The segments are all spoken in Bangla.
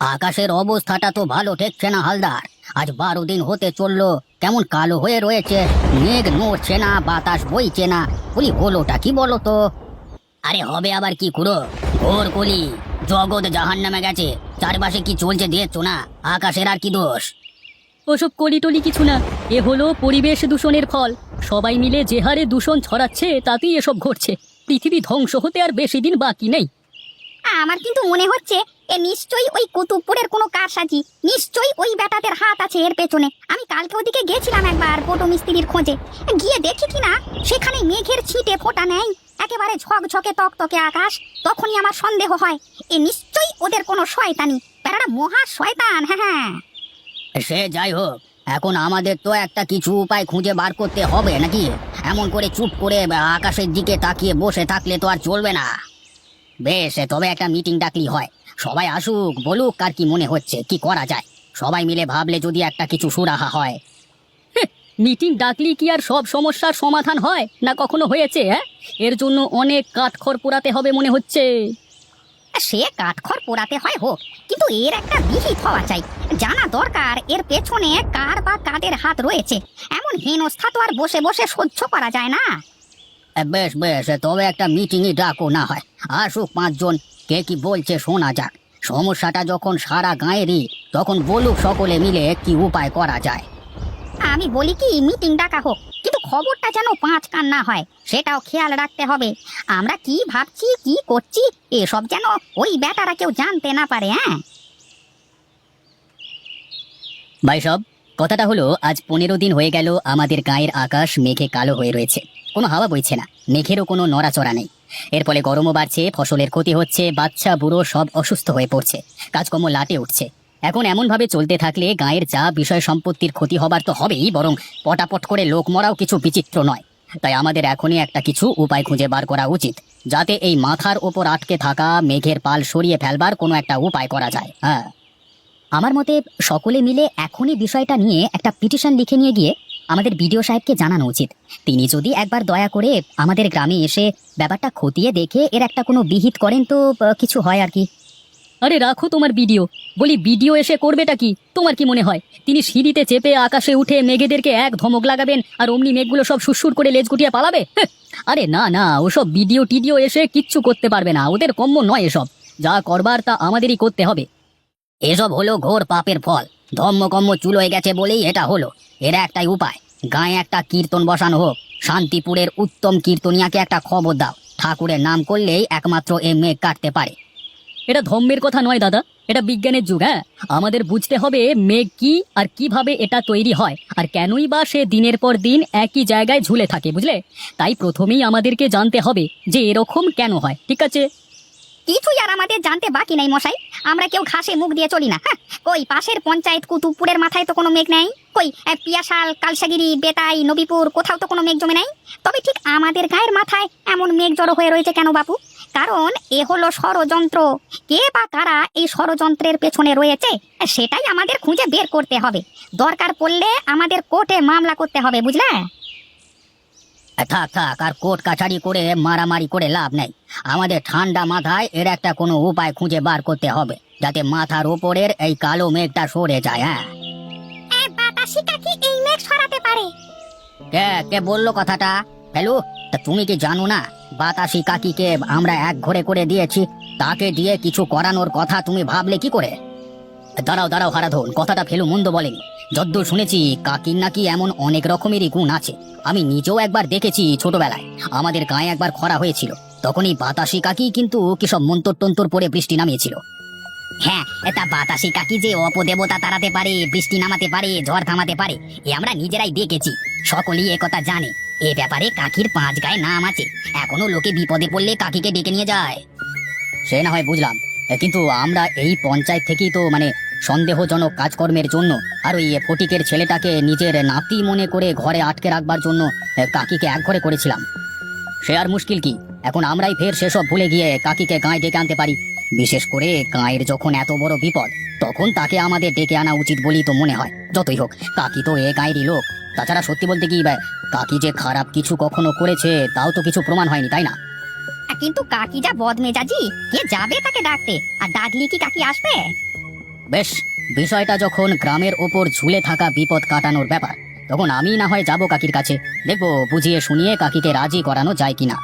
আকাশের অবস্থাটা তো ভালো ঠেকছে না, হালদার। আজ বারো দিন হতে চলল, কেমন কালো হয়ে রয়েছে। মেঘ নড়ছে না, বাতাস বইছে না। বলি, হলোটা কি বলো তো আরে হবে আবার কি কুড়ো ঘোর কলি, জগৎ জাহান নামে গেছে। চারপাশে কি চলছে দেখছ না? আকাশের আর কি দোষ? ওসব কলিটলি কিছু না। এ হলো পরিবেশ দূষণের ফল। সবাই মিলে যে হারে দূষণ ছড়াচ্ছে, তাতেই এসব ঘটছে। পৃথিবী ধ্বংস হতে আর বেশি দিন বাকি নেই। আমার কিন্তু মনে হচ্ছে এ নিশ্চয়ই ওই কুতুবপুরের কোনো কারসাজি, নিশ্চয়ই ওই বেটাদের হাত আছে এর পেছনে। আমি কালকে ওদিকে গেছিলাম একবার পটো মিস্ত্রির খোঁজে। গিয়ে দেখি কিনা সেখানে মেঘের ছিটে ফোটা নেই। একেবারে ঝকঝকে তকতকে আকাশ, তখনই আমার সন্দেহ হয়, এ নিশ্চয়ই ওদের কোনো শয়তানি। বেটারা মহা শয়তান হ্যাঁ হ্যাঁ। সে যাই হোক, এখন আমাদের তো একটা কিছু উপায় খুঁজে বার করতে হবে নাকি? এমন করে চুপ করে আকাশের দিকে তাকিয়ে বসে থাকলে তো আর চলবে না। বেশ তবে একটা মিটিং ডাকলি হয়। সবাই আসুক বলুক কার কি মনে হচ্ছে কি করা যায়। সবাই মিলে ভাবলে যদি একটা কিছু সুরাহা হয়। মিটিং ডাকলি কি আর সব সমস্যার সমাধান হয়? না কখনো হয়েছে হ্যাঁ? এর জন্য অনেক কাঠখড় পোড়াতে হবে মনে হচ্ছে। সে কাঠখড় পোড়াতে হয় হোক কিন্তু এর একটা বিহিত হওয়া চাই। জানা দরকার এর পেছনে কার বা কাদের হাত রয়েছে। এমন হেনস্থা তো আর বসে বসে সহ্য করা যায় না। বেশ বেশ তবে একটা মিটিংই ডাকো না হয়। আসুক পাঁচজন কে কি বলছে শোনা যাক। সমস্যাটা যখন সারা গাঁয়েরই তখন বলুক সকলে মিলে কি উপায় করা যায়। আমি বলি কি মিটিং ডাকা হোক কিন্তু খবরটা যেন পাঁচ কান না হয় সেটাও খেয়াল রাখতে হবে। আমরা কি ভাবছি কি করছি এসব যেন ওই বেটারা কেউ জানতে না পারে হ্যাঁ? ভাই সব কথাটা হলো আজ পনেরো দিন হয়ে গেল আমাদের গায়ের আকাশ মেঘে কালো হয়ে রয়েছে। কোনো হাওয়া বইছে না মেঘেরও কোনো নড়াচড়া নেই। এর ফলে গরমও বাড়ছে, ফসলের ক্ষতি হচ্ছে, বাচ্চা, বুড়ো সব অসুস্থ হয়ে পড়ছে। কাজকর্ম লাটে উঠছে। এখন এমনভাবে চলতে থাকলে গায়ের যা বিষয় সম্পত্তির ক্ষতি হবার তো হবেই, বরং পটাপট করে লোক মরাও কিছু বিচিত্র নয়। তাই আমাদের এখনই একটা কিছু উপায় খুঁজে বার করা উচিত, যাতে এই মাথার ওপর আটকে থাকা, মেঘের পাল সরিয়ে ফেলবার কোনো একটা উপায় করা যায়। হ্যাঁ। আমার মতে সকলে মিলে এখনই বিষয়টা নিয়ে একটা পিটিশন লিখে নিয়ে গিয়ে আমাদের বিডিও সাহেবকে জানানো উচিত। তিনি যদি একবার দয়া করে আমাদের গ্রামে এসে ব্যাপারটা খতিয়ে দেখে এর একটা কোনো বিহিত করেন তো আহ, কিছু হয় আর কি। আরে রাখো তোমার ভিডিও বলি ভিডিও এসে করবেটা কি? তোমার কি মনে হয়? তিনি সিঁড়িতে চেপে আকাশে উঠে মেঘেদেরকে এক ধমক লাগাবেন আর অমনি মেঘগুলো সব সুরসুর করে লেজ গুটিয়ে পালাবে? হ্যাঁ, আরে না না ওসব ভিডিও টিডিও এসে কিচ্ছু করতে পারবে না। ওদের কম্য নয় এসব। যা করবার তা আমাদেরই করতে হবে। এসব হলো ঘোর পাপের ফল। ধম্মকম্ম হয়ে গেছে বলেই এটা হলো। এর একটাই উপায়। গায়ে একটা কীর্তন বসানো হোক। শান্তিপুরের উত্তম কীর্তনিয়াকে একটা খবর দাও। ঠাকুরের নাম করলেই একমাত্র এ মেঘ কাটতে পারে। এটা ধম্মের কথা নয়, দাদা। এটা বিজ্ঞানের যুগ হ্যাঁ? আমাদের বুঝতে হবে মেঘ কি আর কীভাবে এটা তৈরি হয়। আর কেনই বা সে দিনের পর দিন একই জায়গায় ঝুলে থাকে, বুঝলে? তাই প্রথমেই আমাদেরকে জানতে হবে যে এরকম কেন হয়, ঠিক আছে? কিছুই আর আমাদের জানতে বাকি নেই, মশাই। আমরা কেউ ঘাসে মুখ দিয়ে চলি না হ্যাঁ? কই, পাশের পঞ্চায়েত কুতুবপুরের মাথায় তো কোনো মেঘ নেই? কই পিয়াশাল কালসাগিরি বেতাই, নবীপুর, কোথাও তো কোনো মেঘ জমে নাই? তবে ঠিক আমাদের গায়ের মাথায় এমন মেঘ জড়ো হয়ে রয়েছে কেন, বাপু? কারণ এ হলো ষড়যন্ত্র। কে বা কারা এই ষড়যন্ত্রের পেছনে রয়েছে, সেটাই আমাদের খুঁজে বের করতে হবে। দরকার পড়লে আমাদের কোর্টে মামলা করতে হবে, বুঝলে? থাক থাক আর কোর্ট কাছারি করে মারামারি করে লাভ নেই। আমাদের ঠান্ডা মাথায় এর একটা কোনো উপায় খুঁজে বার করতে হবে যাতে মাথার ওপরের এই কালো মেঘটা সরে যায় হ্যাঁ। বাতাসি এই মেঘ সরাতে পারে? কে কে বলল কথাটা? হ্যালো তা তুমি কি জানো না বাতাসি কাকিকে আমরা এক ঘরে করে দিয়েছি তাকে দিয়ে কিছু করানোর কথা তুমি ভাবলে কি করে? দাঁড়াও দাঁড়াও হারাধন কথাটা ফেলু মন্দ বলেনি। যদ্দূর শুনেছি, কাকির নাকি এমন অনেক রকমেরই গুণ আছে। আমি নিজেও একবার দেখেছি ছোটবেলায়। আমাদের গায়ে একবার খরা হয়েছিল। তখন এই বাতাসি কাকি কিন্তু কি সব মন্তর টন্তর পরে বৃষ্টি নামিয়েছিল। হ্যাঁ এটা বাতাসি কাকি যে অপদেবতা তাড়াতে পারে, বৃষ্টি নামাতে পারে, ঝড় থামাতে পারে, এ আমরা নিজেরাই দেখেছি। সকলেই একথা জানে। এ ব্যাপারে কাকির পাঁচ গায়ে নাম আছে। এখনও লোকে বিপদে পড়লে কাকিকে ডেকে নিয়ে যায়। সে না হয় বুঝলাম। কিন্তু আমরা এই পঞ্চায়েত থেকেই তো মানে সন্দেহজনক কাজকর্মের জন্য আর ওই ফটিকের ছেলেটাকে নিজের নাতি মনে করে ঘরে আটকে রাখবার জন্য কাকিকে এক ঘরে করেছিলাম। সে আর মুশকিল কি? এখন আমরাই ফের সেসব ভুলে গিয়ে কাকিকে গায়ে ডেকে আনতে পারি। বিশেষ করে গাঁয়ের যখন এত বড় বিপদ, তখন তাকে আমাদের ডেকে আনা উচিত বলেই তো মনে হয়। যতই হোক, কাকি তো এ গাঁয়েরই লোক। তাছাড়া সত্যি বলতে কি কাকি যে খারাপ কিছু কখনো করেছে, তাও তো কিছু প্রমাণ হয়নি, তাই না? কিন্তু কাকি যা বদমেজাজি, কে যাবে তাকে ডাকতে? আর ডাকলি কি কাকি আসবে? বেশ, বিষয়টা যখন গ্রামের ওপর ঝুলে থাকা বিপদ কাটানোর ব্যাপার, তখন আমি না হয় যাব কাকির কাছে। দেখব, বুঝিয়ে শুনিয়ে কাকিকে রাজি করানো যায় কিনা।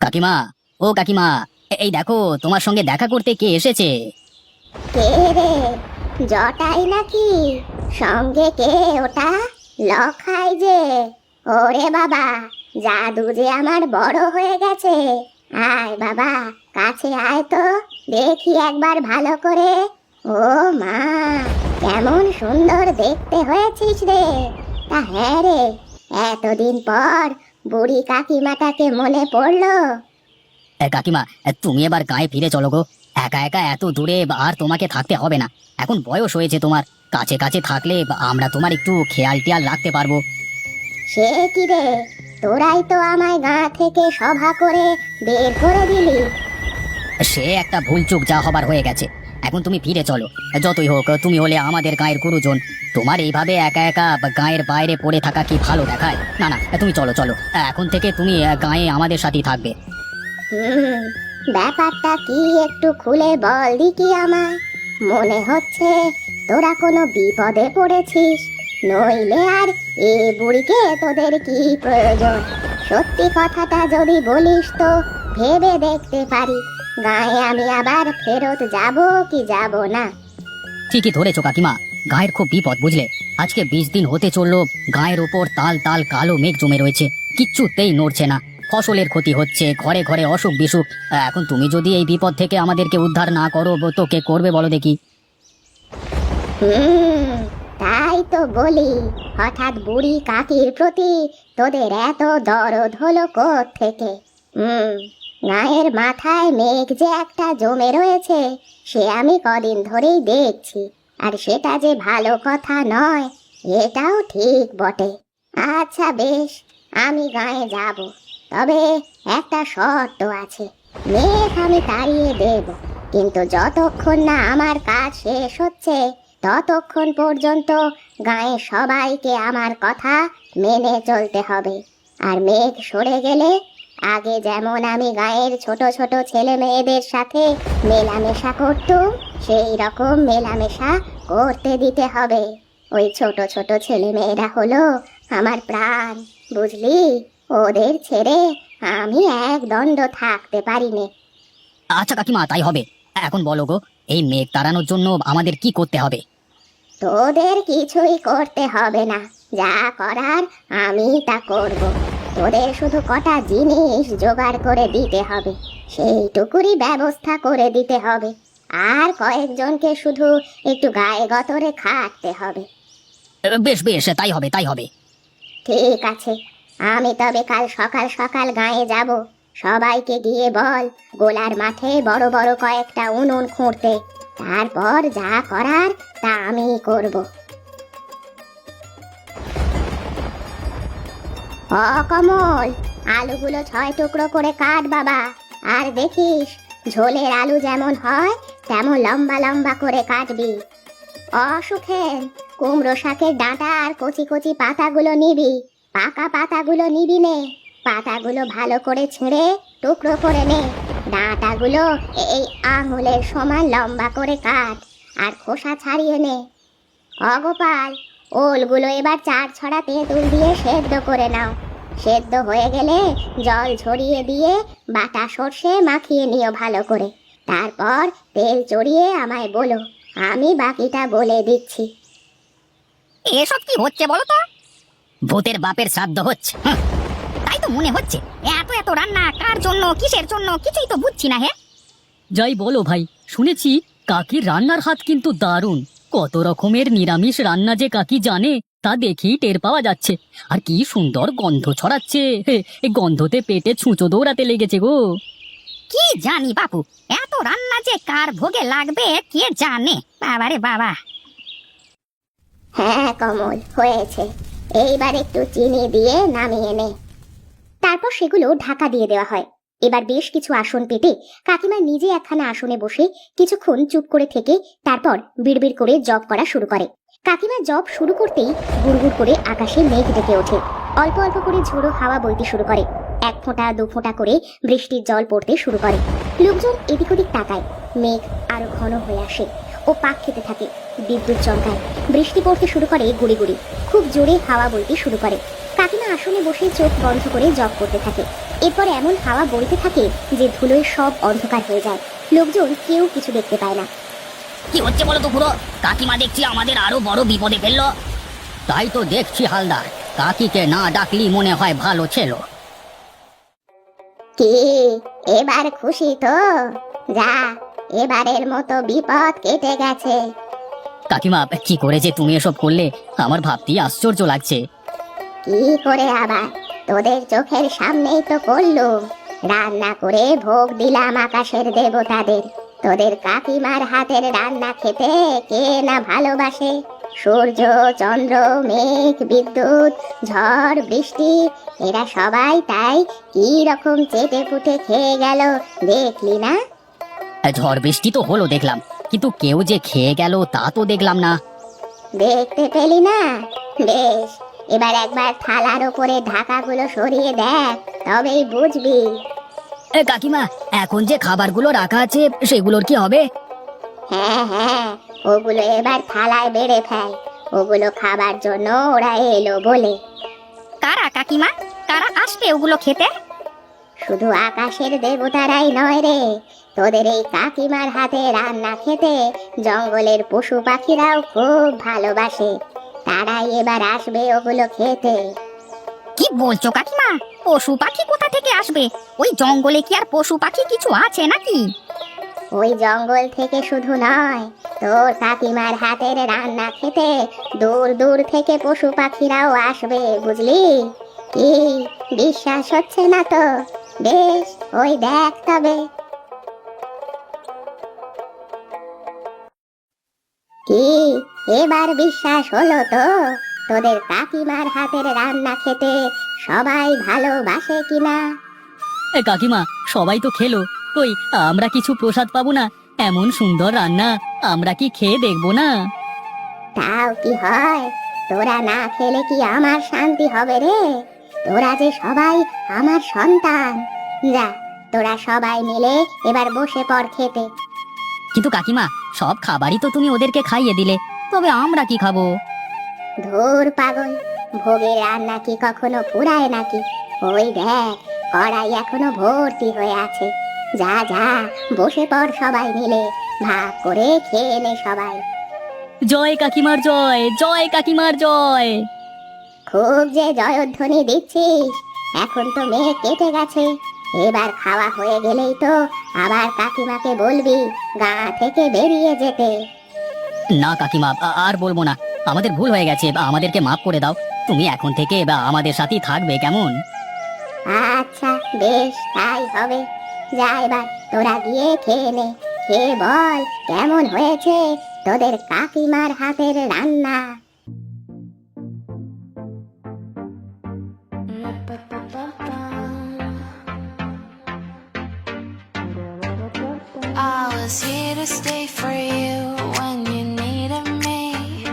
কাকিমা, ও কাকিমা এই দেখো, তোমার সঙ্গে দেখা করতে কে এসেছে? কে জটাই নাকি? সঙ্গে কে ওটা? লখাই যে। ওরে বাবা, জাদু যে আমার বড় হয়ে গেছে। আয় বাবা কাছে আয় তো। দেখি একবার ভালো করে। ও মা কেমন সুন্দর দেখতে হয়েছিস রে। তা হ্যাঁ রে এতদিন পর বুড়ি কাকিমাটাকে মনে পড়ল। এ, কাকিমা এ, তুমি এবার গায়ে ফিরে চলো গো। একা একা এত দূরে আর তোমাকে থাকতে হবে না। এখন বয়স হয়েছে তোমার। কাছে কাছে থাকলে আমরা তোমার একটু খেয়াল টেয়াল রাখতে পারব। সে কি রে তোরাই তো আমায় গা থেকে সভা করে বের করে দিলি। সে একটা ভুল ভুলচুক যা হবার হয়ে গেছে। এখন তুমি ফিরে চলো। যতই হোক তুমি হলে আমাদের গায়ের গুরুজন। তোমার এইভাবে একা একা গায়ের বাইরে পড়ে থাকা কি ভালো দেখায়? না না তুমি চলো চলো। এখন থেকে তুমি গায়ে আমাদের সাথেই থাকবে। হুম ব্যাপারটা কি একটু খুলে বল দিকি আমায়। মনে হচ্ছে তোরা কোনো বিপদে পড়েছিস। নইলে আর এ বুড়িকে তোদের কি প্রয়োজন? সত্যি কথাটা যদি বলিস তো ভেবে দেখতে পারি। গায়ে আমি আবার ফেরত যাব কি যাব না? ঠিকই ধরেছো কাকিমা গায়ের খুব বিপদ বুঝলে। আজকে বিশ দিন হতে চলল গায়ের উপর তাল তাল কালো মেঘ জমে রয়েছে। কিচ্ছুতেই নড়ছে না। ফসলের ক্ষতি হচ্ছে ঘরে ঘরে অসুখ বিসুখ। এখন তুমি যদি এই বিপদ থেকে আমাদেরকে উদ্ধার না করো তো কে করবে বলো দেখি। হুম তাই তো বলি, হঠাৎ বুড়ি কাকির প্রতি তোদের এত দরদ হলো থেকে হুম, গায়ের মাথায় মেঘ যে একটা জমে রয়েছে, সে আমি কদিন ধরেই দেখছি, আর সেটা যে ভালো কথা নয়, এটাও ঠিক বটে। আচ্ছা বেশ, আমি গায়ে যাব, তবে একটা শর্ত আছে, মেঘ আমি তাড়িয়ে দেব, কিন্তু যতক্ষণ না আমার কাজ শেষ হচ্ছে ততক্ষণ পর্যন্ত গায়ে সবাইকে আমার কথা মেনে চলতে হবে। আর মেঘ সরে গেলে আগে যেমন আমি গায়ের ছোট ছোট ছেলে মেয়েদের সাথে মেলামেশা করতুম, সেই রকম মেলামেশা করতে দিতে হবে। ওই ছোট ছোট ছেলে মেয়েরা হলো আমার প্রাণ, বুঝলি? ওদের ছেড়ে আমি এক দণ্ড থাকতে পারিনি। আচ্ছা কাকিমা, তাই হবে। এখন বলো গো, এই মেঘ তাড়ানোর জন্য আমাদের কি করতে হবে? তোদের কিছুই করতে হবে না। যা করার আমি তা করব। তোদের শুধু কটা জিনিস জোগাড় করে দিতে হবে। সেইটুকুরই ব্যবস্থা করে দিতে হবে। আর কয়েকজনকে শুধু একটু গায়ে গতরে খাটতে হবে। বেশ বেশ তাই হবে তাই হবে। ঠিক আছে। আমি তবে কাল সকাল সকাল গায়ে যাব। সবাইকে গিয়ে বল গোলার মাঠে বড় বড় কয়েকটা উনুন খুঁড়তে। তারপর যা করার তা আমি করব। ও কমল আলুগুলো ছয় টুকরো করে কাট বাবা। আর দেখিস, ঝোলের আলু যেমন হয়, তেমন লম্বা লম্বা করে কাটবি। অসুখেন কুমড়ো শাকের ডাঁটা আর কচি কচি পাতাগুলো নিবি। পাকা পাতাগুলো নিবি নে। পাতাগুলো ভালো করে ছিঁড়ে টুকরো করে নে। ডাঁটাগুলো এই আঙুলের সমান লম্বা করে কাট আর খোসা ছাড়িয়ে নে। অগোপাল ওলগুলো এবার চার ছড়া তেঁতুল দিয়ে সেদ্ধ করে নাও। সেদ্ধ হয়ে গেলে জল ছড়িয়ে দিয়ে বাটা সর্ষে মাখিয়ে নিও ভালো করে। তারপর তেল চড়িয়ে আমায় বলো, আমি বাকিটা বলে দিচ্ছি। এসব কি হচ্ছে বলো তো? ভূতের বাপের শ্রাদ্ধ হচ্ছে তো মনে হচ্ছে? এত এত রান্না কার জন্য কিসের জন্য? কিছুই তো বুঝছি না হে। যাই বলো ভাই শুনেছি কাকির রান্নার হাত কিন্তু দারুণ। কত রকমের নিরামিষ রান্না যে কাকি জানে তা দেখেই টের পাওয়া যাচ্ছে। আর কি সুন্দর গন্ধ ছড়াচ্ছে। গন্ধতে পেটে ছুঁচো দৌড়াতে লেগেছে গো। কি জানি বাপু এত রান্না যে কার ভোগে লাগবে কে জানে? বাবারে বাবা। হ্যাঁ কমল হয়েছে। এইবার একটু চিনি দিয়ে নামিয়ে নে। তারপর সেগুলো ঢাকা দিয়ে দেওয়া হয়। এবার বেশ কিছু আসন পেতে কাকিমা নিজে একখানা আসনে বসে কিছুক্ষণ চুপ করে থেকে তারপর বিড়বিড় করে জব করা শুরু করে। কাকিমা জব শুরু করতেই গুড়গুড় করে আকাশে মেঘ ডেকে ওঠে। অল্প অল্প করে ঝোড়ো হাওয়া বইতে শুরু করে। এক ফোঁটা, দু ফোঁটা করে বৃষ্টির জল পড়তে শুরু করে। লোকজন এদিক ওদিক তাকায়। মেঘ আরও ঘন হয়ে আসে। ও পাক খেতে থাকে। বিদ্যুৎ চমকায়। বৃষ্টি পড়তে শুরু করে গুড়ি গুড়ি খুব জোরে হাওয়া বইতে শুরু করে। কাকিমা আসনে বসে চোখ বন্ধ করে জব করতে থাকে। এরপর এমন হাওয়া বইতে থাকে যে ধুলোয় সব অন্ধকার হয়ে যায়। লোকজন কেউ কিছু দেখতে পায় না। কি হচ্ছে বলো তো পুরো কাকিমা দেখছি আমাদের আরও বড় বিপদে ফেলল। তাই তো দেখছি হালদার কাকিকে না ডাকলি মনে হয় ভালো ছিল। কি? এবার খুশি তো? যা। এবারের মতো বিপদ কেটে গেছে। কাকিমা কি করে যে তুমি এসব করলে? আমার ভাবতেই আশ্চর্য লাগছে। কি করে আবার? তোদের চোখের সামনেই তো করলুম। রান্না করে ভোগ দিলাম আকাশের দেবতাদের। তোদের কাকিমার হাতের রান্না খেতে কে না ভালোবাসে? সূর্য চন্দ্র মেঘ বিদ্যুৎ ঝড় বৃষ্টি এরা সবাই তাই কি রকম চেটে পুটে খেয়ে গেল দেখলি না? ঝড় বৃষ্টি তো হলো দেখলাম। কিন্তু কেউ যে খেয়ে গেল তা তো দেখলাম না। দেখতে পেলি না? বেশ এবার একবার থালার ওপরে ঢাকাগুলো সরিয়ে দেখ তবেই বুঝবি। এ, কাকিমা এখন যে খাবারগুলো রাখা আছে সেগুলোর কি হবে? হ্যাঁ হ্যাঁ ওগুলো এবার থালায় বেড়ে ফেল। ওগুলো খাবার জন্য ওরা এলো বলে। কারা কাকিমা? কারা আসবে ওগুলো খেতে? শুধু আকাশের দেবতারাই নয় রে। তোদের এই কাকিমার হাতে রান্না খেতে জঙ্গলের পশু পাখিরাও খুব ভালোবাসে। তারাই এবার আসবে ওগুলো খেতে। কি বলছো কাকিমা? পশু পাখি কোথা থেকে আসবে? ওই জঙ্গলে কি আর পশু পাখি কিছু আছে নাকি? ওই জঙ্গল থেকে শুধু নয় তোর কাকিমার হাতের রান্না খেতে দূর দূর থেকে পশু পাখিরাও আসবে বুঝলি? কি? বিশ্বাস হচ্ছে না তো। বেশ ওই দেখ তবে। কি এবার বিশ্বাস হলো তো? তোদের কাকিমার হাতের রান্না খেতে সবাই ভালোবাসে কিনা? এ, কাকিমা সবাই তো খেলো। কই আমরা কিছু প্রসাদ পাবো না? এমন সুন্দর রান্না আমরা কি খেয়ে দেখব না? তাও কি হয়? তোরা না খেলে কি আমার শান্তি হবে রে? তোরা যে সবাই আমার সন্তান। যা তোরা সবাই মিলে এবার বসে পড় খেতে। কিন্তু কাকিমা সব খাবারই তো তুমি ওদেরকে খাইয়ে দিলে তবে আমরা কি খাব? ধুর পাগল ভোগের রান্না কি কখনো ফুরায় নাকি? ওই দেখ কড়াই এখনও ভর্তি হয়ে আছে। যা যা বসে পড় সবাই মিলে ভাগ করে খেয়ে নে সবাই। জয় কাকিমার জয় জয় কাকিমার জয়। খুব যে জয়ধ্বনি দিচ্ছিস এখন তো মেয়ে কেটে গেছে। এবার খাওয়া হয়ে গেলেই তো আবার কাকিমাকে বলবি গা থেকে বেরিয়ে যেতে। না কাকিমা আ- আর বলব না। আমাদের ভুল হয়ে গেছে বা আমাদেরকে মাফ করে দাও। তুমি এখন থেকে বা আমাদের সাথেই থাকবে কেমন? আচ্ছা বেশ তাই হবে। যা এবার তোরা গিয়ে খেয়ে নে। খেয়ে বল কেমন হয়েছে তোদের কাকিমার হাতের রান্না? for you when you needed me.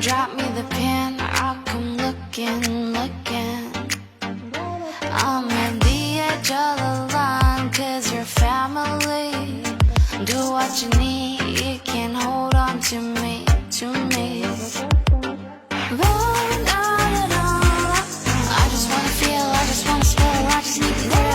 Drop me the pin, I'll come looking, looking. I'm in the edge of the cause you're family. Do what you need, you can hold on to me, to me. I just wanna feel, I just wanna spill, I just need to.